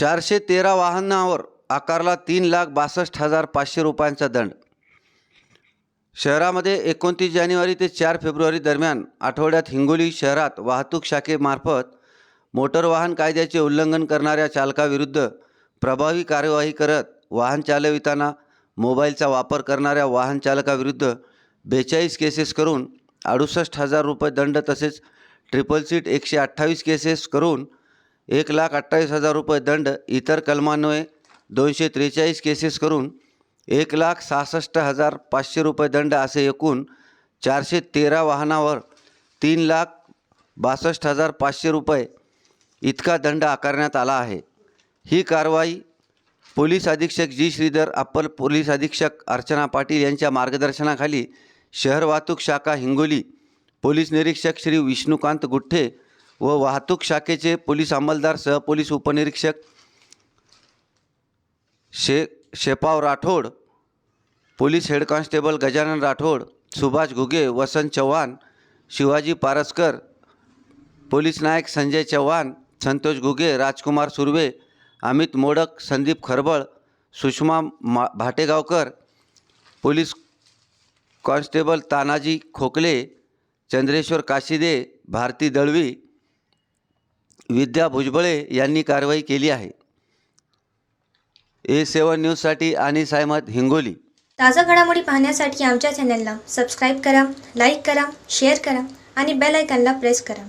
चारशे तेरा वाहनावर आकारला तीन लाख बासष्ट हजार पाचशे रुपयांचा दंड. शहरामध्ये एकोणतीस जानेवारी ते चार फेब्रुवारी दरम्यान आठवड्यात हिंगोली शहरात वाहतूक शाखेमार्फत मोटर वाहन कायद्याचे उल्लंघन करणाऱ्या चालकाविरुद्ध प्रभावी कार्यवाही करत वाहन चालविताना मोबाईलचा वापर करणाऱ्या वाहन चालकाविरुद्ध बेचाळीस केसेस करून अडुसष्ट हजार रुपये दंड तसेच ट्रिपल सीट एकशे अठ्ठावीस केसेस करून एक लाख अठ्ठावीस हजार रुपये दंड इतर कलमान्वये दोनशे त्रेचाळीस केसेस करून एक लाख सहासष्ट हजार पाचशे रुपये दंड असे एकूण चारशे तेरा वाहनावर तीन लाख बासष्ट हजार पाचशे रुपये इतका दंड आकारण्यात आला आहे. ही कारवाई पोलीस अधीक्षक जी. श्रीधर अप्पर पोलीस अधीक्षक अर्चना पाटील यांच्या मार्गदर्शनाखाली शहर वाहतूक शाखा हिंगोली पोलीस निरीक्षक श्री विष्णुकांत गुठ्ठे व वाहतूक शाखेचे पोलीस अंमलदार सहपोलीस उपनिरीक्षक शे शेपाव Rathod police head constable Gajanan Rathod Subhash Ghuge Vasant Chavan Shivaji Paraskar police नायक संजय चव्हाण संतोष घुगे राजकुमार सुर्वे अमित मोडक संदीप खरबळ सुषमा मा भाटेगावकर पोलीस कॉन्स्टेबल तानाजी खोकले चंद्रेश्वर काशिदे भारती दळवी विद्या भुजबळे यांनी कारवाई केली आहे. ए सेवन न्यूजसाठी आणि सायमत हिंगोली. ताज्या घडामोडी पाहण्यासाठी आमच्या चॅनलला सबस्क्राईब करा लाईक करा शेअर करा आणि बेल आयकॉनला प्रेस करा.